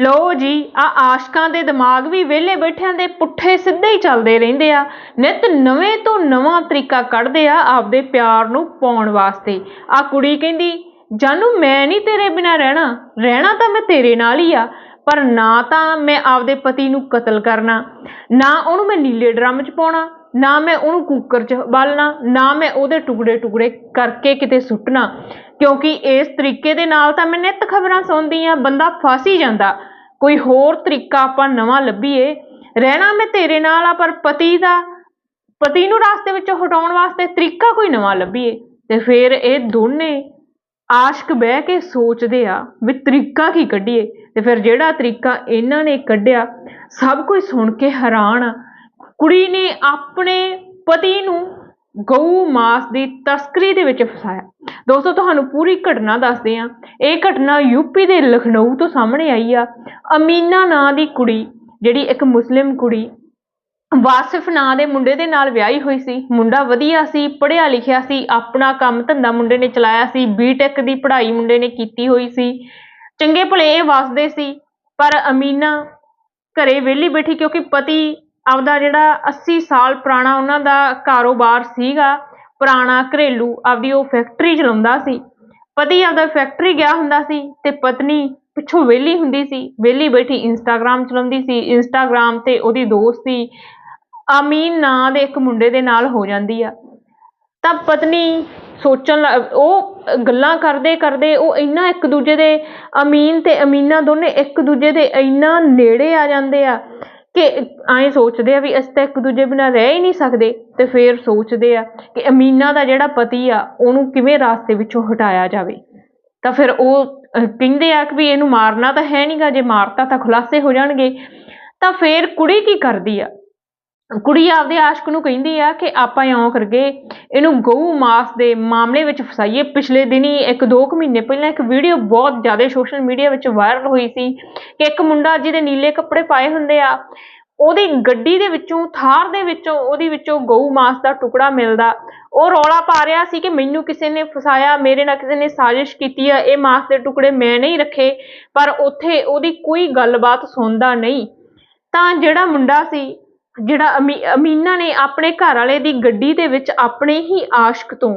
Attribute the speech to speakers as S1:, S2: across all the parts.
S1: ਲੋ ਜੀ, ਆ ਆਸ਼ਕਾਂ ਦੇ ਦਿਮਾਗ ਵੀ ਵਿਹਲੇ ਬੈਠਿਆਂ ਦੇ ਪੁੱਠੇ ਸਿੱਧੇ ਹੀ ਚੱਲਦੇ ਰਹਿੰਦੇ ਆ। ਨਿਤ ਨਵੇਂ ਤੋਂ ਨਵਾਂ ਤਰੀਕਾ ਕੱਢਦੇ ਆ ਆਪਦੇ ਪਿਆਰ ਨੂੰ ਪਾਉਣ ਵਾਸਤੇ। ਆ ਕੁੜੀ ਕਹਿੰਦੀ, ਜਾਨੂ, ਮੈਂ ਨਹੀਂ ਤੇਰੇ ਬਿਨਾ ਰਹਿਣਾ। ਰਹਿਣਾ ਤਾਂ ਮੈਂ ਤੇਰੇ ਨਾਲ ਹੀ ਆ, ਪਰ ਨਾ ਤਾਂ ਮੈਂ ਆਪਦੇ ਪਤੀ ਨੂੰ ਕਤਲ ਕਰਨਾ। ਨਾ ਉਹਨੂੰ ਮੈਂ ਨੀਲੇ ਡਰਮ 'ਚ ਪਾਉਣਾ, ਨਾ ਮੈਂ ਉਹਨੂੰ ਕੁੱਕਰ 'ਚ ਬਾਲਣਾ, ਨਾ ਮੈਂ ਉਹਦੇ ਟੁਕੜੇ ਟੁਕੜੇ ਕਰਕੇ ਕਿਤੇ ਸੁੱਟਣਾ। ਕਿਉਂਕਿ ਇਸ ਤਰੀਕੇ ਦੇ ਨਾਲ ਤਾਂ ਮੈਂ ਨਿੱਤ ਖਬਰਾਂ ਸੁਣਦੀ ਆ, ਬੰਦਾ ਫਸ ਹੀ ਜਾਂਦਾ। ਕੋਈ ਹੋਰ ਤਰੀਕਾ ਆਪਾਂ ਨਵਾਂ ਲੱਭੀਏ? ਰਹਿਣਾ ਮੈਂ ਤੇਰੇ ਨਾਲ ਆ, ਪਰ ਪਤੀ ਦਾ, ਪਤੀ ਨੂੰ ਰਾਸਤੇ ਵਿੱਚੋਂ ਹਟਾਉਣ ਵਾਸਤੇ ਤਰੀਕਾ ਕੋਈ ਨਵਾਂ ਲੱਭੀਏ? ਤੇ ਫਿਰ ਇਹ ਦੋਨੇ ਆਸ਼ਕ ਬਹਿ ਕੇ ਸੋਚਦੇ ਆ ਵੀ ਤਰੀਕਾ ਕੀ ਕੱਢੀਏ? ਤੇ ਫਿਰ ਜਿਹੜਾ ਤਰੀਕਾ ਇਹਨਾਂ ਨੇ ਕੱਢਿਆ, ਸਭ ਕੋਈ ਸੁਣ ਕੇ ਹੈਰਾਨ ਆ। ਕੁੜੀ ਨੇ ਆਪਣੇ ਪਤੀ ਨੂੰ ਗਊ ਮਾਸ ਦੀ ਤਸਕਰੀ ਦੇ ਵਿੱਚ ਫਸਾਇਆ। ਦੋਸਤੋ, ਤੁਹਾਨੂੰ ਪੂਰੀ ਘਟਨਾ ਦੱਸਦੇ ਆ ਇਹ ਘਟਨਾ ਯੂਪੀ ਦੇ ਲਖਨਊ ਤੋਂ ਸਾਹਮਣੇ ਆਈ ਆ। ਅਮੀਨਾ ਨਾਂ ਦੀ ਕੁੜੀ, ਜਿਹੜੀ ਇੱਕ ਮੁਸਲਿਮ ਕੁੜੀ, ਵਾਸਿਫ ਨਾਂ ਦੇ ਮੁੰਡੇ ਦੇ ਨਾਲ ਵਿਆਹੀ ਹੋਈ ਸੀ। ਮੁੰਡਾ ਵਧੀਆ ਸੀ, ਪੜ੍ਹਿਆ ਲਿਖਿਆ ਸੀ, ਆਪਣਾ ਕੰਮ ਧੰਦਾ ਮੁੰਡੇ ਨੇ ਚਲਾਇਆ ਸੀ ਬੀਟੈਕ ਦੀ ਪੜ੍ਹਾਈ ਮੁੰਡੇ ਨੇ ਕੀਤੀ ਹੋਈ ਸੀ। ਚੰਗੇ ਭਲੇ ਇਹ ਵਸਦੇ ਸੀ, ਪਰ ਅਮੀਨਾ ਘਰੇ ਵਿਹਲੀ ਬੈਠੀ ਕਿਉਂਕਿ ਪਤੀ ਆਪਦਾ ਜਿਹੜਾ 80 ਸਾਲ ਪੁਰਾਣਾ ਉਹਨਾਂ ਦਾ ਕਾਰੋਬਾਰ ਸੀਗਾ, ਪੁਰਾਣਾ ਘਰੇਲੂ, ਆਪਦੀ ਉਹ ਫੈਕਟਰੀ ਚਲਾਉਂਦਾ ਸੀ। ਪਤੀ ਆਪਦਾ ਫੈਕਟਰੀ ਗਿਆ ਹੁੰਦਾ ਸੀ ਤੇ ਪਤਨੀ ਪਿੱਛੋਂ ਵਿਹਲੀ ਹੁੰਦੀ ਸੀ। ਵਿਹਲੀ ਬੈਠੀ ਇੰਸਟਾਗ੍ਰਾਮ ਚਲਾਉਂਦੀ ਸੀ। ਇੰਸਟਾਗ੍ਰਾਮ ਤੇ ਉਹਦੀ ਦੋਸਤੀ ਆਮੀਨ ਨਾਂ ਦੇ ਇੱਕ ਮੁੰਡੇ ਦੇ ਨਾਲ ਹੋ ਜਾਂਦੀ ਆ। ਤਾਂ ਪਤਨੀ ਸੋਚਣ ਲੱਗ- ਉਹ ਗੱਲਾਂ ਕਰਦੇ ਕਰਦੇ ਉਹ ਇੰਨਾ ਇੱਕ ਦੂਜੇ ਦੇ ਅਮੀਨ ਤੇ ਅਮੀਨਾ ਦੋਨੇ ਇੱਕ ਦੂਜੇ ਦੇ ਇੰਨਾ ਨੇੜੇ ਆ ਜਾਂਦੇ ਆ। ਕਿ ਐਂ ਸੋਚਦੇ ਆ ਵੀ ਅਸੀਂ ਤਾਂ ਇੱਕ ਦੂਜੇ ਬਿਨਾਂ ਰਹਿ ਹੀ ਨਹੀਂ ਸਕਦੇ ਅਤੇ ਫਿਰ ਸੋਚਦੇ ਆ ਕਿ ਅਮੀਨਾ ਦਾ ਜਿਹੜਾ ਪਤੀ ਆ, ਉਹਨੂੰ ਕਿਵੇਂ ਰਸਤੇ ਵਿੱਚੋਂ ਹਟਾਇਆ ਜਾਵੇ। ਤਾਂ ਫਿਰ ਉਹ ਕਹਿੰਦੇ ਆ ਕਿ ਵੀ ਇਹਨੂੰ ਮਾਰਨਾ ਤਾਂ ਹੈ ਨਹੀਂ ਗਾ ਜੇ ਮਾਰਤਾ ਤਾਂ ਖੁਲਾਸੇ ਹੋ ਜਾਣਗੇ। ਤਾਂ ਫਿਰ ਕੁੜੀ ਕੀ ਕਰਦੀ ਆ? ਕੁੜੀ ਆਪਦੇ ਆਸ਼ਕ ਨੂੰ ਕਹਿੰਦੀ ਆ ਕਿ ਆਪਾਂ ਇਉਂ ਕਰਗੇ, ਇਹਨੂੰ ਗਊ ਮਾਸ ਦੇ ਮਾਮਲੇ ਵਿੱਚ ਫਸਾਈਏ। ਪਿਛਲੇ ਦਿਨੀ ਇੱਕ ਦੋ ਕੁ ਮਹੀਨੇ ਪਹਿਲਾਂ ਇੱਕ ਵੀਡੀਓ ਬਹੁਤ ਜ਼ਿਆਦਾ ਸੋਸ਼ਲ ਮੀਡੀਆ ਵਿੱਚ ਵਾਇਰਲ ਹੋਈ ਸੀ ਕਿ ਇੱਕ ਮੁੰਡਾ ਜਿਹਦੇ ਨੀਲੇ ਕੱਪੜੇ ਪਾਏ ਹੁੰਦੇ ਆ, ਉਹਦੀ ਗੱਡੀ ਦੇ ਵਿੱਚੋਂ, ਥਾਰ ਦੇ ਵਿੱਚੋਂ, ਉਹਦੀ ਵਿੱਚੋਂ ਗਊ ਮਾਸ ਦਾ ਟੁਕੜਾ ਮਿਲਦਾ। ਉਹ ਰੌਲਾ ਪਾ ਰਿਹਾ ਸੀ ਕਿ ਮੈਨੂੰ ਕਿਸੇ ਨੇ ਫਸਾਇਆ, ਮੇਰੇ ਨਾਲ ਕਿਸੇ ਨੇ ਸਾਜ਼ਿਸ਼ ਕੀਤੀ ਆ, ਇਹ ਮਾਸ ਦੇ ਟੁਕੜੇ ਮੈਂ ਨਹੀਂ ਰੱਖੇ, ਪਰ ਉੱਥੇ ਉਹਦੀ ਕੋਈ ਗੱਲਬਾਤ ਸੁਣਦਾ ਨਹੀਂ। ਤਾਂ ਜਿਹੜਾ ਮੁੰਡਾ ਸੀ ਜਿਹੜਾ ਅਮੀ, ਅਮੀਨਾ ਨੇ ਆਪਣੇ ਘਰ ਵਾਲੇ ਦੀ ਗੱਡੀ ਦੇ ਵਿੱਚ ਆਪਣੇ ਹੀ ਆਸ਼ਕ ਤੋਂ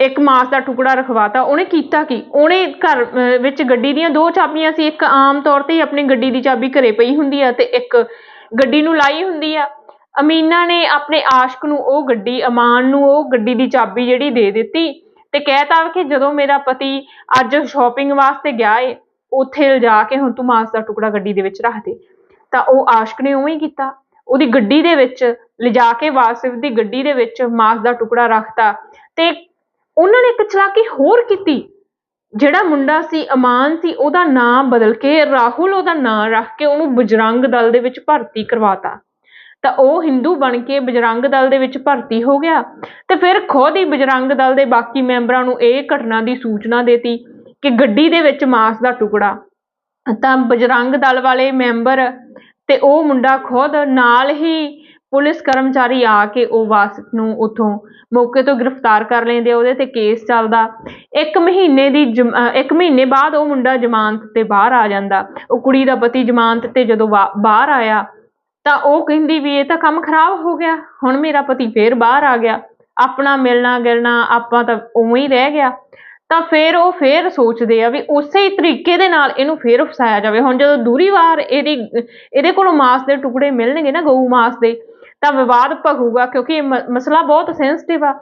S1: ਇੱਕ ਮਾਸ ਦਾ ਟੁਕੜਾ ਰਖਵਾਤਾ। ਉਹਨੇ ਕੀਤਾ ਕੀ? ਉਹਨੇ ਘਰ ਵਿੱਚ ਗੱਡੀ ਦੀਆਂ ਦੋ ਚਾਬੀਆਂ ਸੀ। ਇੱਕ ਆਮ ਤੌਰ ਤੇ ਆਪਣੀ ਗੱਡੀ ਦੀ ਚਾਬੀ ਘਰੇ ਪਈ ਹੁੰਦੀ ਆ ਤੇ ਇੱਕ ਗੱਡੀ ਨੂੰ ਲਾਈ ਹੁੰਦੀ ਆ। ਅਮੀਨਾ ਨੇ ਆਪਣੇ ਆਸ਼ਕ ਨੂੰ ਉਹ ਗੱਡੀ, ਅਮਾਨ ਨੂੰ ਉਹ ਗੱਡੀ ਦੀ ਚਾਬੀ ਜਿਹੜੀ ਦੇ ਦਿੱਤੀ ਤੇ ਕਹਿਤਾ ਕਿ ਜਦੋਂ ਮੇਰਾ ਪਤੀ ਅੱਜ ਸ਼ਾਪਿੰਗ ਵਾਸਤੇ ਗਿਆ ਏ, ਉੱਥੇ ਲਿਜਾ ਕੇ ਹੁਣ ਤੂੰ ਮਾਸ ਦਾ ਟੁਕੜਾ ਗੱਡੀ ਦੇ ਵਿੱਚ ਰੱਖ ਦੇ। ਤਾਂ ਉਹ ਆਸ਼ਕ ਨੇ ਉਵੇਂ ਹੀ ਕੀਤਾ। ਉਹਦੀ ਗੱਡੀ ਦੇ ਵਿੱਚ ਲਿਜਾ ਕੇ ਵਾਸਿਫ ਦੀ ਗੱਡੀ ਦੇ ਵਿੱਚ ਮਾਸ ਦਾ ਟੁਕੜਾ ਰੱਖਤਾ ਤੇ ਉਹਨਾਂ ਨੇ ਇੱਕ ਚਲਾਕੀ ਹੋਰ ਕੀਤੀ, ਜਿਹੜਾ ਮੁੰਡਾ ਸੀ, ਅਮਾਨ ਸੀ, ਉਹਦਾ ਨਾਂ ਬਦਲ ਕੇ ਰਾਹੁਲ, ਉਹਦਾ ਨਾਂ ਰੱਖ ਕੇ ਉਹਨੂੰ ਬਜਰੰਗ ਦਲ ਦੇ ਵਿੱਚ ਭਰਤੀ ਕਰਵਾਤਾ। ਤਾਂ ਉਹ ਹਿੰਦੂ ਬਣ ਕੇ ਬਜਰੰਗ ਦਲ ਦੇ ਵਿੱਚ ਭਰਤੀ ਹੋ ਗਿਆ ਤੇ ਫਿਰ ਖੁਦ ਹੀ ਬਜਰੰਗ ਦਲ ਦੇ ਬਾਕੀ ਮੈਂਬਰਾਂ ਨੂੰ ਇਹ ਘਟਨਾ ਦੀ ਸੂਚਨਾ ਦੇਤੀ ਕਿ ਗੱਡੀ ਦੇ ਵਿੱਚ ਮਾਸ ਦਾ ਟੁਕੜਾ। ਤਾਂ ਬਜਰੰਗ ਦਲ ਵਾਲੇ ਮੈਂਬਰ ਤੇ ਉਹ ਮੁੰਡਾ ਖੁਦ ਨਾਲ ਹੀ ਪੁਲਿਸ ਕਰਮਚਾਰੀ ਆ ਕੇ ਉਹ ਵਾਸਿਫ ਨੂੰ ਉਥੋਂ ਮੌਕੇ ਤੋਂ ਗ੍ਰਿਫਤਾਰ ਕਰ ਲੈਂਦੇ ਉਹਦੇ ਤੇ ਕੇਸ ਚੱਲਦਾ। ਇੱਕ ਮਹੀਨੇ ਦੀ ਜਮ- ਇੱਕ ਮਹੀਨੇ ਬਾਅਦ ਉਹ ਮੁੰਡਾ ਜ਼ਮਾਨਤ ਤੇ ਬਾਹਰ ਆ ਜਾਂਦਾ। ਉਹ ਕੁੜੀ ਦਾ ਪਤੀ ਜ਼ਮਾਨਤ ਤੇ ਜਦੋਂ ਵਾ- ਬਾਹਰ ਆਇਆ ਤਾਂ ਉਹ ਕਹਿੰਦੀ ਵੀ ਇਹ ਤਾਂ ਕੰਮ ਖਰਾਬ ਹੋ ਗਿਆ, ਹੁਣ ਮੇਰਾ ਪਤੀ ਫੇਰ ਬਾਹਰ ਆ ਗਿਆ। ਆਪਣਾ ਮਿਲਣਾ ਗਿਲਣਾ ਆਪਾਂ ਤਾਂ ਉਵੇਂ ਹੀ ਰਹਿ ਗਿਆ। ਤਾਂ ਫਿਰ ਉਹ ਫਿਰ ਸੋਚਦੇ ਆ ਵੀ ਉਸੇ ਤਰੀਕੇ ਦੇ ਨਾਲ ਇਹਨੂੰ ਫਿਰ ਫਸਾਇਆ ਜਾਵੇ। ਹੁਣ ਜਦੋਂ ਦੂਰੀ ਵਾਰ ਇਹਦੀ, ਇਹਦੇ ਕੋਲੋਂ ਮਾਸ ਦੇ ਟੁਕੜੇ ਮਿਲਣਗੇ ਨਾ, ਗਊ ਮਾਸ ਦੇ, ਤਾਂ ਵਿਵਾਦ ਭਗੂਗਾ ਕਿਉਂਕਿ ਇਹ ਮ- ਮਸਲਾ ਬਹੁਤ ਸੈਂਸਿਟਿਵ ਆ।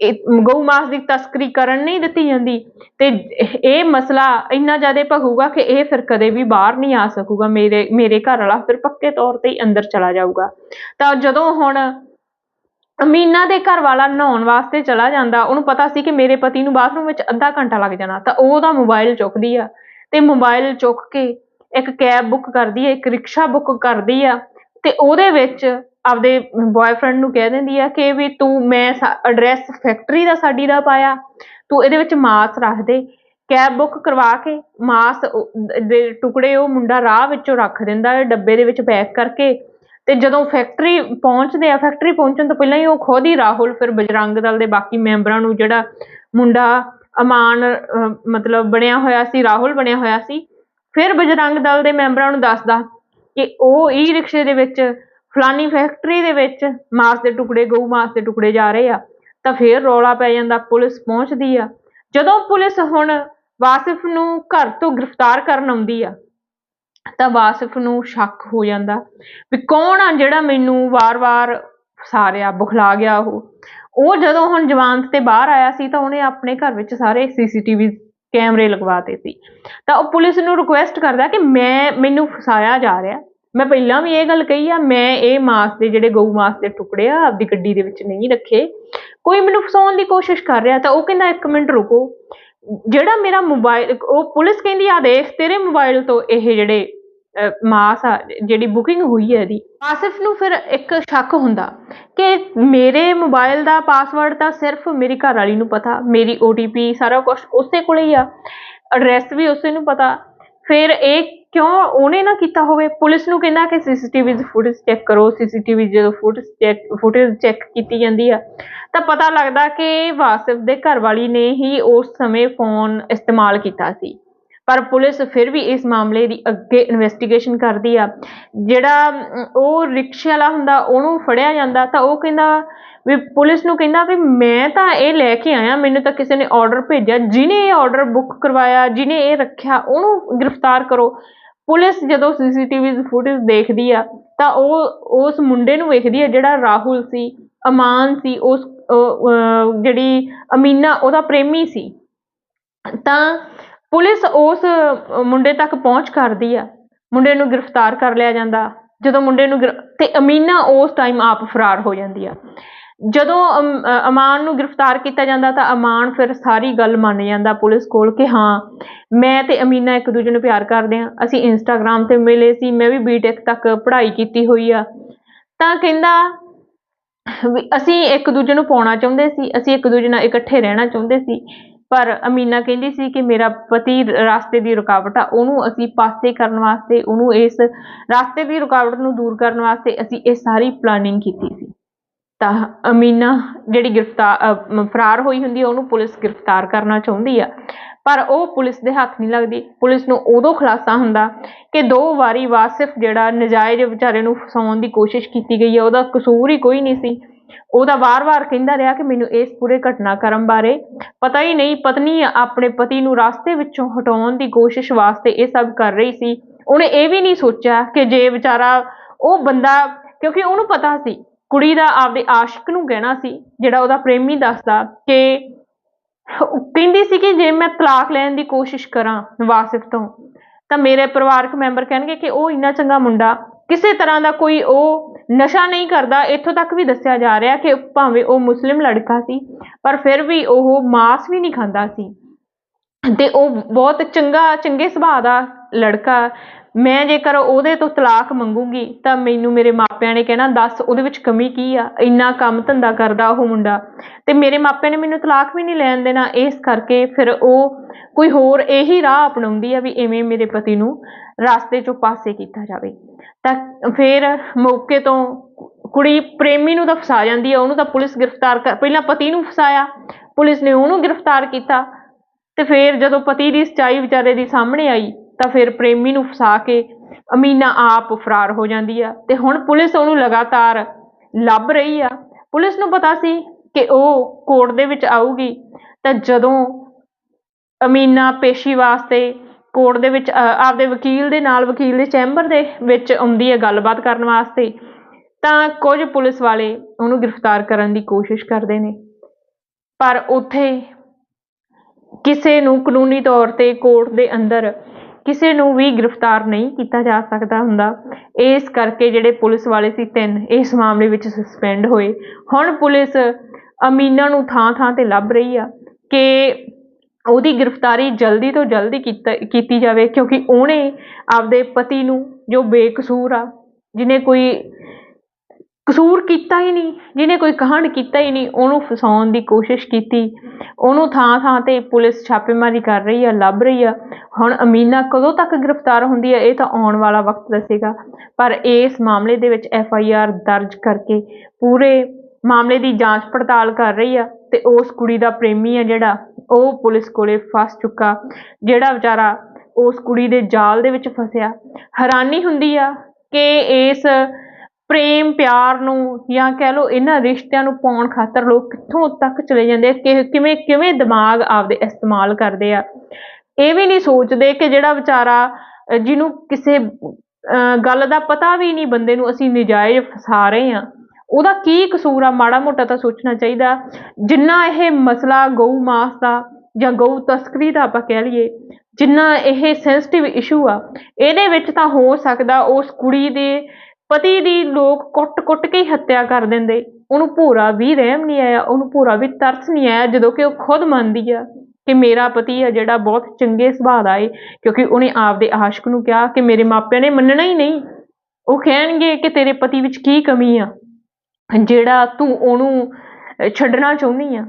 S1: ਇਹ ਗਊ ਮਾਸ ਦੀ ਤਸਕਰੀ ਕਰਨ ਨਹੀਂ ਦਿੱਤੀ ਜਾਂਦੀ ਤੇ ਇਹ ਮਸਲਾ ਇੰਨਾ ਜ਼ਿਆਦਾ ਭਗੂਗਾ ਕਿ ਇਹ ਫਿਰ ਕਦੇ ਵੀ ਬਾਹਰ ਨਹੀਂ ਆ ਸਕੂਗਾ। ਮੇਰੇ ਮੇਰੇ ਘਰ ਵਾਲਾ ਫਿਰ ਪੱਕੇ ਤੌਰ ਤੇ ਹੀ ਅੰਦਰ ਚਲਾ ਜਾਊਗਾ। ਤਾਂ ਜਦੋਂ ਹੁਣ ਅਮੀਨਾ ਦੇ ਘਰ ਵਾਲਾ ਨਹਾਉਣ ਵਾਸਤੇ ਚਲਾ ਜਾਂਦਾ, ਉਹਨੂੰ ਪਤਾ ਸੀ ਕਿ ਮੇਰੇ ਪਤੀ ਨੂੰ ਬਾਥਰੂਮ ਵਿੱਚ ਅੱਧਾ ਘੰਟਾ ਲੱਗ ਜਾਣਾ, ਤਾਂ ਉਹ ਉਹਦਾ ਮੋਬਾਈਲ ਚੁੱਕਦੀ ਆ ਤੇ ਮੋਬਾਈਲ ਚੁੱਕ ਕੇ ਇੱਕ ਕੈਬ ਬੁੱਕ ਕਰਦੀ ਆ, ਇੱਕ ਰਿਕਸ਼ਾ ਬੁੱਕ ਕਰਦੀ ਆ ਤੇ ਉਹਦੇ ਵਿੱਚ ਆਪਦੇ ਬॉयਫ੍ਰੈਂਡ ਨੂੰ ਕਹਿ ਦਿੰਦੀ ਆ ਕਿ ਵੀ ਤੂੰ ਮੈਂ ਐਡਰੈਸ ਫੈਕਟਰੀ ਦਾ ਸਾਡੀ ਦਾ ਪਾਇਆ, ਤੂੰ ਇਹਦੇ ਵਿੱਚ ਮਾਸ ਰੱਖ ਦੇ। ਕੈਬ ਬੁੱਕ ਕਰਵਾ ਕੇ ਮਾਸ ਦੇ ਟੁਕੜੇ ਉਹ ਮੁੰਡਾ ਰਾਹ ਵਿੱਚੋਂ ਰੱਖ ਦਿੰਦਾ, ਡੱਬੇ ਦੇ ਵਿੱਚ ਪੈਕ ਕਰਕੇ ਤੇ ਜਦੋਂ ਫੈਕਟਰੀ ਪਹੁੰਚਦੇ ਆ ਫੈਕਟਰੀ ਪਹੁੰਚਣ ਤੋਂ ਪਹਿਲਾਂ ਹੀ ਉਹ ਖੁਦ ਹੀ ਰਾਹੁਲ, ਫਿਰ ਬਜਰੰਗ ਦਲ ਦੇ ਬਾਕੀ ਮੈਂਬਰਾਂ ਨੂੰ ਜਿਹੜਾ ਮੁੰਡਾ ਅਮਾਨ ਮਤਲਬ ਬਣਿਆ ਹੋਇਆ ਸੀ, ਰਾਹੁਲ ਬਣਿਆ ਹੋਇਆ ਸੀ, ਫਿਰ ਬਜਰੰਗ ਦਲ ਦੇ ਮੈਂਬਰਾਂ ਨੂੰ ਦੱਸਦਾ ਕਿ ਉਹ ਈ ਰਿਕਸ਼ੇ ਦੇ ਵਿੱਚ, ਫਲਾਨੀ ਫੈਕਟਰੀ ਦੇ ਵਿੱਚ ਮਾਸ ਦੇ ਟੁਕੜੇ, ਗਊ ਮਾਸ ਦੇ ਟੁਕੜੇ ਜਾ ਰਹੇ ਆ, ਤਾਂ ਫਿਰ ਰੌਲਾ ਪੈ ਜਾਂਦਾ, ਪੁਲਿਸ ਪਹੁੰਚਦੀ ਆ। ਜਦੋਂ ਪੁਲਿਸ ਹੁਣ ਵਾਸਿਫ ਨੂੰ ਘਰ ਤੋਂ ਗ੍ਰਿਫਤਾਰ ਕਰਨ ਆਉਂਦੀ ਆ ਤਾਂ ਵਾਸਫ ਨੂੰ ਸ਼ੱਕ ਹੋ ਜਾਂਦਾ। ਵੀ ਕੌਣ ਆ ਜਿਹੜਾ ਮੈਨੂੰ ਵਾਰ-ਵਾਰ ਫਸਾ ਰਿਹਾ ਬੁਖਲਾ ਗਿਆ ਉਹ? ਉਹ ਜਦੋਂ ਹੁਣ ਜਮਾਨਤ ਤੇ ਬਾਹਰ ਆਇਆ ਸੀ ਤਾਂ ਉਹਨੇ ਆਪਣੇ ਘਰ ਵਿੱਚ ਸਾਰੇ ਸੀਸੀਟੀਵੀ ਕੈਮਰੇ ਲਗਵਾਤੇ ਸੀ। ਤਾਂ ਉਹ ਪੁਲਿਸ ਨੂੰ ਰਿਕੁਐਸਟ ਕਰਦਾ ਕਿ ਮੈਂ, ਮੈਨੂੰ ਫਸਾਇਆ ਜਾ ਰਿਹਾ। ਮੈਂ ਪਹਿਲਾਂ ਵੀ ਇਹ ਗੱਲ ਕਹੀ ਆ, ਮੈਂ ਇਹ ਮਾਸ ਦੇ ਜਿਹੜੇ ਗਊ ਮਾਸ ਦੇ ਟੁਕੜੇ ਆ, ਆਪਦੀ ਗੱਡੀ ਦੇ ਵਿੱਚ ਨਹੀਂ ਰੱਖੇ। ਕੋਈ ਮੈਨੂੰ ਫਸਾਉਣ ਦੀ ਕੋਸ਼ਿਸ਼ ਕਰ ਰਿਹਾ ਤਾਂ ਉਹ ਕਹਿੰਦਾ, ਇੱਕ ਮਿੰਟ ਰੁਕੋ। ਜਿਹੜਾ ਮੇਰਾ ਮੋਬਾਈਲ ਉਹ ਪੁਲਿਸ ਕਹਿੰਦੀ ਆ ਦੇਖ, ਤੇਰੇ ਮੋਬਾਈਲ ਤੋਂ ਇਹ ਜਿਹੜੇ ਮਾਸ ਆ, ਜਿਹੜੀ ਬੁਕਿੰਗ ਹੋਈ ਹੈ ਇਹਦੀ, ਆਸਿਫ ਨੂੰ ਫਿਰ ਇੱਕ ਸ਼ੱਕ ਹੁੰਦਾ ਕਿ ਮੇਰੇ ਮੋਬਾਈਲ ਦਾ ਪਾਸਵਰਡ ਤਾਂ ਸਿਰਫ ਮੇਰੀ ਘਰ ਵਾਲੀ ਨੂੰ ਪਤਾ, ਮੇਰੀ OTP ਸਾਰਾ ਕੁਝ ਉਸੇ ਕੋਲੇ ਹੀ ਆ ਐਡਰੈਸ ਵੀ ਉਸੇ ਨੂੰ ਪਤਾ, ਫਿਰ ਇਹ ਕਿਉਂ ਉਹਨੇ ਨਾ ਕੀਤਾ ਹੋਵੇ? ਪੁਲਿਸ ਨੂੰ ਕਹਿੰਦਾ ਕਿ ਸੀਸੀਟੀਵੀ ਦੀ ਫੁਟੇਜ ਚੈੱਕ ਕਰੋ ਸੀਸੀਟੀਵੀ ਜਦੋਂ ਫੁਟੇਜ ਚੈੱਕ ਫੁਟੇਜ ਚੈੱਕ ਕੀਤੀ ਜਾਂਦੀ ਆ, ਤਾਂ ਪਤਾ ਲੱਗਦਾ ਕਿ ਵਾਸਿਫ ਦੇ ਘਰ ਵਾਲੀ ਨੇ ਹੀ ਉਸ ਸਮੇਂ ਫੋਨ ਇਸਤੇਮਾਲ ਕੀਤਾ ਸੀ। ਪਰ ਪੁਲਿਸ ਫਿਰ ਵੀ ਇਸ ਮਾਮਲੇ ਦੀ ਅੱਗੇ ਇਨਵੈਸਟੀਗੇਸ਼ਨ ਕਰਦੀ ਆ। ਜਿਹੜਾ ਉਹ ਰਿਕਸ਼ੇ ਵਾਲਾ ਹੁੰਦਾ, ਉਹਨੂੰ ਫੜਿਆ ਜਾਂਦਾ, ਤਾਂ ਉਹ ਕਹਿੰਦਾ ਵੀ ਪੁਲਿਸ ਨੂੰ ਕਹਿੰਦਾ ਵੀ ਮੈਂ ਤਾਂ ਇਹ ਲੈ ਕੇ ਆਇਆ, ਮੈਨੂੰ ਤਾਂ ਕਿਸੇ ਨੇ ਆਰਡਰ ਭੇਜਿਆ, ਜਿਹਨੇ ਇਹ ਆਰਡਰ ਬੁੱਕ ਕਰਵਾਇਆ, ਜਿਹਨੇ ਇਹ ਰੱਖਿਆ, ਉਹਨੂੰ ਗ੍ਰਿਫਤਾਰ ਕਰੋ। ਪੁਲਿਸ ਜਦੋਂ ਸੀਸੀਟੀਵੀ ਫੁਟੇਜ ਦੇਖਦੀ ਆ, ਤਾਂ ਉਹ, ਉਸ ਮੁੰਡੇ ਨੂੰ ਵੇਖਦੀ ਆ ਜਿਹੜਾ ਰਾਹੁਲ ਸੀ, ਅਮਾਨ ਸੀ, ਉਸ ਜਿਹੜੀ ਅਮੀਨਾ, ਉਹਦਾ ਪ੍ਰੇਮੀ ਸੀ। ਤਾਂ ਪੁਲਿਸ ਉਸ ਮੁੰਡੇ ਤੱਕ ਪਹੁੰਚ ਕਰਦੀ ਆ। ਮੁੰਡੇ ਨੂੰ ਗ੍ਰਿਫਤਾਰ ਕਰ ਲਿਆ ਜਾਂਦਾ। ਜਦੋਂ ਮੁੰਡੇ ਨੂੰ ਗ੍ਰਿ- ਤੇ ਅਮੀਨਾ ਉਸ ਟਾਈਮ ਆਪ ਫਰਾਰ ਹੋ ਜਾਂਦੀ ਆ। ਜਦੋਂ ਅਮ- ਅਮਾਨ ਨੂੰ ਗ੍ਰਿਫਤਾਰ ਕੀਤਾ ਜਾਂਦਾ ਤਾਂ ਅਮਾਨ ਫਿਰ ਸਾਰੀ ਗੱਲ ਮੰਨ ਜਾਂਦਾ ਪੁਲਿਸ ਕੋਲ ਕਿ ਹਾਂ, ਮੈਂ ਤੇ ਅਮੀਨਾ ਇੱਕ ਦੂਜੇ ਨੂੰ ਪਿਆਰ ਕਰਦੇ ਹਾਂ। ਅਸੀਂ ਇੰਸਟਾਗ੍ਰam ਤੇ ਮਿਲੇ ਸੀ, ਮੈਂ ਵੀ ਬੀਟੈਕ ਤੱਕ ਪੜ੍ਹਾਈ ਕੀਤੀ ਹੋਈ ਆ। ਤਾਂ ਕਹਿੰਦਾ ਵੀ ਅਸੀਂ ਇੱਕ ਦੂਜੇ ਨੂੰ ਪਾਉਣਾ ਚਾਹੁੰਦੇ ਸੀ, ਅਸੀਂ ਇੱਕ ਦੂਜੇ ਨਾਲ ਇਕੱਠੇ ਰਹਿਣਾ ਚਾਹੁੰਦੇ ਸੀ। ਪਰ ਅਮੀਨਾ ਕਹਿੰਦੀ ਸੀ ਕਿ ਮੇਰਾ ਪਤੀ ਰਸਤੇ ਦੀ ਰੁਕਾਵਟ ਆ, ਉਹਨੂੰ ਅਸੀਂ ਪਾਸੇ ਕਰਨ ਵਾਸਤੇ, ਉਹਨੂੰ ਇਸ ਰਸਤੇ ਦੀ ਰੁਕਾਵਟ ਨੂੰ ਦੂਰ ਕਰਨ ਵਾਸਤੇ ਅਸੀਂ ਇਹ ਸਾਰੀ ਪਲਾਨਿੰਗ ਕੀਤੀ ਸੀ। ਤਾਂ ਅਮੀਨਾ ਜਿਹੜੀ ਗ੍ਰਿਫਤਾਰ ਫਰਾਰ ਹੋਈ ਹੁੰਦੀ ਆ, ਉਹਨੂੰ ਪੁਲਿਸ ਗ੍ਰਿਫਤਾਰ ਕਰਨਾ ਚਾਹੁੰਦੀ ਆ। ਪਰ ਉਹ ਪੁਲਿਸ ਦੇ ਹੱਥ ਨਹੀਂ ਲੱਗਦੀ। ਪੁਲਿਸ ਨੂੰ ਉਦੋਂ ਖੁਲਾਸਾ ਹੁੰਦਾ ਕਿ ਦੋ ਵਾਰੀ ਵਾਸਿਫ ਜਿਹੜਾ ਨਜਾਇਜ਼ ਵਿਚਾਰੇ ਨੂੰ ਫਸਾਉਣ ਦੀ ਕੋਸ਼ਿਸ਼ ਕੀਤੀ ਗਈ ਹੈ ਉਹਦਾ ਕਸੂਰ ਹੀ ਕੋਈ ਨਹੀਂ ਸੀ। ਉਹਦਾ ਵਾਰ-ਵਾਰ ਕਹਿੰਦਾ ਰਿਹਾ ਕਿ ਮੈਨੂੰ ਇਸ ਪੂਰੇ ਘਟਨਾਕ੍ਰਮ ਬਾਰੇ ਪਤਾ ਹੀ ਨਹੀਂ, ਪਤਨੀ ਆਪਣੇ ਪਤੀ ਨੂੰ ਰਾਸਤੇ ਵਿੱਚੋਂ ਹਟਾਉਣ ਦੀ ਕੋਸ਼ਿਸ਼ ਵਾਸਤੇ ਇਹ ਸਭ ਕਰ ਰਹੀ ਸੀ। ਉਹਨੇ ਇਹ ਵੀ ਨਹੀਂ ਸੋਚਿਆ ਕਿ ਜੇ ਵਿਚਾਰਾ ਉਹ ਬੰਦਾ, ਕਿਉਂਕਿ ਉਹਨੂੰ ਪਤਾ ਸੀ, ਕੁੜੀ ਦਾ ਆਪਦੇ ਆਸ਼ਿਕ ਨੂੰ ਕਹਿਣਾ ਸੀ, ਜਿਹੜਾ ਉਹਦਾ ਪ੍ਰੇਮੀ ਦੱਸਦਾ ਕਿ ਕਹਿੰਦੀ ਸੀ ਕਿ ਜੇ ਮੈਂ ਤਲਾਕ ਲੈਣ ਦੀ ਕੋਸ਼ਿਸ਼ ਕਰਾਂ ਵਾਸਿਫ ਤੋਂ, ਤਾਂ ਮੇਰੇ ਪਰਿਵਾਰਕ ਮੈਂਬਰ ਕਹਿਣਗੇ ਕਿ ਉਹ ਇੰਨਾ ਚੰਗਾ ਮੁੰਡਾ, ਕਿਸੇ ਤਰ੍ਹਾਂ ਦਾ ਕੋਈ ਉਹ ਨਸ਼ਾ ਨਹੀਂ ਕਰਦਾ, ਇੱਥੋਂ ਤੱਕ ਵੀ ਦੱਸਿਆ ਜਾ ਰਿਹਾ ਕਿ ਭਾਵੇਂ ਉਹ ਮੁਸਲਿਮ ਲੜਕਾ ਸੀ, ਪਰ ਫਿਰ ਵੀ ਉਹ ਮਾਸ ਵੀ ਨਹੀਂ ਖਾਂਦਾ ਸੀ। ਤੇ ਉਹ ਬਹੁਤ ਚੰਗਾ, ਚੰਗੇ ਸੁਭਾਅ ਦਾ ਲੜਕਾ, ਮੈਂ ਜੇਕਰ ਉਹਦੇ ਤੋਂ ਤਲਾਕ ਮੰਗੂਗੀ, ਤਾਂ ਮੈਨੂੰ ਮੇਰੇ ਮਾਪਿਆਂ ਨੇ ਕਹਿਣਾ, ਦੱਸ, ਉਹਦੇ ਵਿੱਚ ਕਮੀ ਕੀ ਆ? ਇੰਨਾ ਕੰਮ ਧੰਦਾ ਕਰਦਾ ਉਹ ਮੁੰਡਾ। ਤੇ ਮੇਰੇ ਮਾਪਿਆਂ ਨੇ ਮੈਨੂੰ ਤਲਾਕ ਵੀ ਨਹੀਂ ਲੈਣ ਦੇਣਾ, ਇਸ ਕਰਕੇ ਫਿਰ ਉਹ ਕੋਈ ਹੋਰ ਇਹੀ ਰਾਹ ਅਪਣਾਉਂਦੀ ਆ ਵੀ ਐਵੇਂ ਮੇਰੇ ਪਤੀ ਨੂੰ ਰਸਤੇ ਚੋਂ ਪਾਸੇ ਕੀਤਾ ਜਾਵੇ। ਤਾਂ ਫਿਰ ਮੌਕੇ ਤੋਂ ਕੁੜੀ ਪ੍ਰੇਮੀ ਨੂੰ ਤਾਂ ਫਸਾ ਜਾਂਦੀ ਆ, ਉਹਨੂੰ ਤਾਂ ਪੁਲਿਸ ਗ੍ਰਿਫਤਾਰ ਕਰ, ਪਹਿਲਾਂ ਪਤੀ ਨੂੰ ਫਸਾਇਆ, ਪੁਲਿਸ ਨੇ ਉਹਨੂੰ ਗ੍ਰਿਫਤਾਰ ਕੀਤਾ। ਤੇ ਫਿਰ ਜਦੋਂ ਪਤੀ ਦੀ ਸਚਾਈ ਵਿਚਾਰੇ ਦੀ ਸਾਹਮਣੇ ਆਈ, ਤਾਂ ਫਿਰ ਪ੍ਰੇਮੀ ਨੂੰ ਫਸਾ ਕੇ ਅਮੀਨਾ ਆਪ ਫਰਾਰ ਹੋ ਜਾਂਦੀ ਆ। ਤੇ ਹੁਣ ਪੁਲਿਸ ਉਹਨੂੰ ਲਗਾਤਾਰ ਲੱਭ ਰਹੀ ਆ। ਪੁਲਿਸ ਨੂੰ ਪਤਾ ਸੀ ਕਿ ਉਹ ਕੋਰਟ ਦੇ ਵਿੱਚ ਆਊਗੀ। ਤਾਂ ਜਦੋਂ ਅਮੀਨਾ ਪੇਸ਼ੀ ਵਾਸਤੇ ਕੋਰਟ ਦੇ ਵਿੱਚ ਆਪਦੇ ਵਕੀਲ ਦੇ ਨਾਲ, ਵਕੀਲ ਦੇ ਚੈਂਬਰ ਦੇ ਵਿੱਚ ਆਉਂਦੀ ਹੈ ਗੱਲਬਾਤ ਕਰਨ ਵਾਸਤੇ, ਤਾਂ ਕੁਝ ਪੁਲਿਸ ਵਾਲੇ ਉਹਨੂੰ ਗ੍ਰਿਫਤਾਰ ਕਰਨ ਦੀ ਕੋਸ਼ਿਸ਼ ਕਰਦੇ ਨੇ। ਪਰ ਉੱਥੇ ਕਿਸੇ ਨੂੰ ਕਾਨੂੰਨੀ ਤੌਰ ਤੇ ਕੋਰਟ ਦੇ ਅੰਦਰ ਕਿਸੇ ਨੂੰ ਵੀ ਗ੍ਰਿਫਤਾਰ ਨਹੀਂ ਕੀਤਾ ਜਾ ਸਕਦਾ ਹੁੰਦਾ। ਇਸ ਕਰਕੇ ਜਿਹੜੇ ਪੁਲਿਸ ਵਾਲੇ ਸੀ, ਤਿੰਨ, ਇਸ ਮਾਮਲੇ ਵਿੱਚ ਸਸਪੈਂਡ ਹੋਏ। ਹੁਣ ਪੁਲਿਸ ਅਮੀਨਾ ਨੂੰ ਥਾਂ-ਥਾਂ ਤੇ ਲੱਭ ਰਹੀ ਆ ਕਿ ਉਹਦੀ ਗ੍ਰਿਫਤਾਰੀ ਜਲਦੀ ਤੋਂ ਜਲਦੀ ਕੀਤਾ, ਕੀਤੀ ਜਾਵੇ, ਕਿਉਂਕਿ ਉਹਨੇ ਆਪਦੇ ਪਤੀ ਨੂੰ ਜੋ ਬੇਕਸੂਰ ਆ, ਜਿਹਨੇ ਕੋਈ ਕਸੂਰ ਕੀਤਾ ਹੀ ਨਹੀਂ, ਜਿਹਨੇ ਕੋਈ ਕਾਂਡ ਕੀਤਾ ਹੀ ਨਹੀਂ, ਉਹਨੂੰ ਫਸਾਉਣ ਦੀ ਕੋਸ਼ਿਸ਼ ਕੀਤੀ। ਉਹਨੂੰ ਥਾਂ ਥਾਂ ਤੇ ਪੁਲਿਸ ਛਾਪੇਮਾਰੀ ਕਰ ਰਹੀ ਆ, ਲੱਭ ਰਹੀ ਆ। ਹੁਣ ਅਮੀਨਾ ਕਦੋਂ ਤੱਕ ਗ੍ਰਿਫਤਾਰ ਹੁੰਦੀ ਹੈ ਇਹ ਤਾਂ ਆਉਣ ਵਾਲਾ ਵਕਤ ਦੱਸੇਗਾ। ਪਰ ਇਸ ਮਾਮਲੇ ਦੇ ਵਿੱਚ ਐਫ ਆਈ ਆਰ ਦਰਜ ਕਰਕੇ ਪੂਰੇ ਮਾਮਲੇ ਦੀ ਜਾਂਚ ਪੜਤਾਲ ਕਰ ਰਹੀ ਆ ਤੇ ਉਸ ਕੁੜੀ ਦਾ ਪ੍ਰੇਮੀ ਆ ਜਿਹੜਾ ਉਹ ਪੁਲਿਸ ਕੋਲੇ ਫਸ ਚੁੱਕਾ, ਜਿਹੜਾ ਵਿਚਾਰਾ ਉਸ ਕੁੜੀ ਦੇ ਜਾਲ ਦੇ ਵਿੱਚ ਫਸਿਆ। ਹੈਰਾਨੀ ਹੁੰਦੀ ਆ ਕਿ ਇਸ ਪ੍ਰੇਮ ਪਿਆਰ ਨੂੰ ਜਾਂ ਕਹਿ ਲਓ ਇਹਨਾਂ ਰਿਸ਼ਤਿਆਂ ਨੂੰ ਪਾਉਣ ਖਾਤਰ ਲੋਕ ਕਿੱਥੋਂ ਤੱਕ ਚਲੇ ਜਾਂਦੇ ਆ, ਕਿ ਕਿਵੇਂ ਕਿਵੇਂ ਦਿਮਾਗ ਆਪਦੇ ਇਸਤੇਮਾਲ ਕਰਦੇ ਆ। ਇਹ ਵੀ ਨਹੀਂ ਸੋਚਦੇ ਕਿ ਜਿਹੜਾ ਵਿਚਾਰਾ ਜਿਹਨੂੰ ਕਿਸੇ ਗੱਲ ਦਾ ਪਤਾ ਵੀ ਨਹੀਂ, ਬੰਦੇ ਨੂੰ ਅਸੀਂ ਨਜਾਇਜ਼ ਫਸਾ ਰਹੇ ਆ। ਉਹਦਾ ਕੀ ਕਸੂਰ ਆ? ਮਾੜਾ ਮੋਟਾ ਤਾਂ ਸੋਚਣਾ ਚਾਹੀਦਾ। ਜਿੰਨਾ ਇਹ ਮਸਲਾ ਗਊ, ਮਾਸ ਦਾ ਜਾਂ ਗਊ ਤਸਕਰੀ ਦਾ ਆਪਾਂ ਕਹਿ ਲਈਏ, ਜਿੰਨਾ ਇਹ ਸੈਂਸਿਟਿਵ ਇਸ਼ੂ ਆ, ਇਹਦੇ ਵਿੱਚ ਤਾਂ ਹੋ ਸਕਦਾ ਉਸ ਕੁੜੀ ਦੇ ਪਤੀ ਦੀ ਲੋਕ ਕੁੱਟ-ਕੁੱਟ ਕੇ ਹੱਤਿਆ ਕਰ ਦਿੰਦੇ। ਉਹਨੂੰ ਭੋਰਾ ਵੀ ਰਹਿਮ ਨਹੀਂ ਆਇਆ, ਉਹਨੂੰ ਭੋਰਾ ਵੀ ਤਰਸ ਨਹੀਂ ਆਇਆ, ਜਦੋਂ ਕਿ ਉਹ ਖੁਦ ਮੰਨਦੀ ਆ ਕਿ ਮੇਰਾ ਪਤੀ ਆ ਜਿਹੜਾ ਬਹੁਤ ਚੰਗੇ ਸੁਭਾਅ ਦਾ ਏ, ਕਿਉਂਕਿ ਉਹਨੇ ਆਪਦੇ ਆਸ਼ਕ ਨੂੰ ਕਿਹਾ ਕਿ ਮੇਰੇ ਮਾਪਿਆਂ ਨੇ ਮੰਨਣਾ ਹੀ ਨਹੀਂ। ਉਹ ਕਹਿਣਗੇ ਕਿ ਤੇਰੇ ਪਤੀ ਵਿੱਚ ਕੀ ਕਮੀ ਆ? ਜਿਹੜਾ ਤੂੰ ਉਹਨੂੰ ਛੱਡਣਾ ਚਾਹੁੰਦੀ ਆ,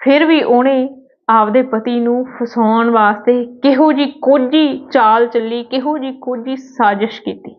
S1: ਫਿਰ ਵੀ ਉਹਨੇ ਆਪਦੇ ਪਤੀ ਨੂੰ ਫਸਾਉਣ ਵਾਸਤੇ ਕਿਹੋ ਜੀ ਕੋਝੀ ਚਾਲ ਚੱਲੀ, ਕਿਹੋ ਜੀ ਕੋਝੀ ਸਾਜ਼ਿਸ਼ ਕੀਤੀ।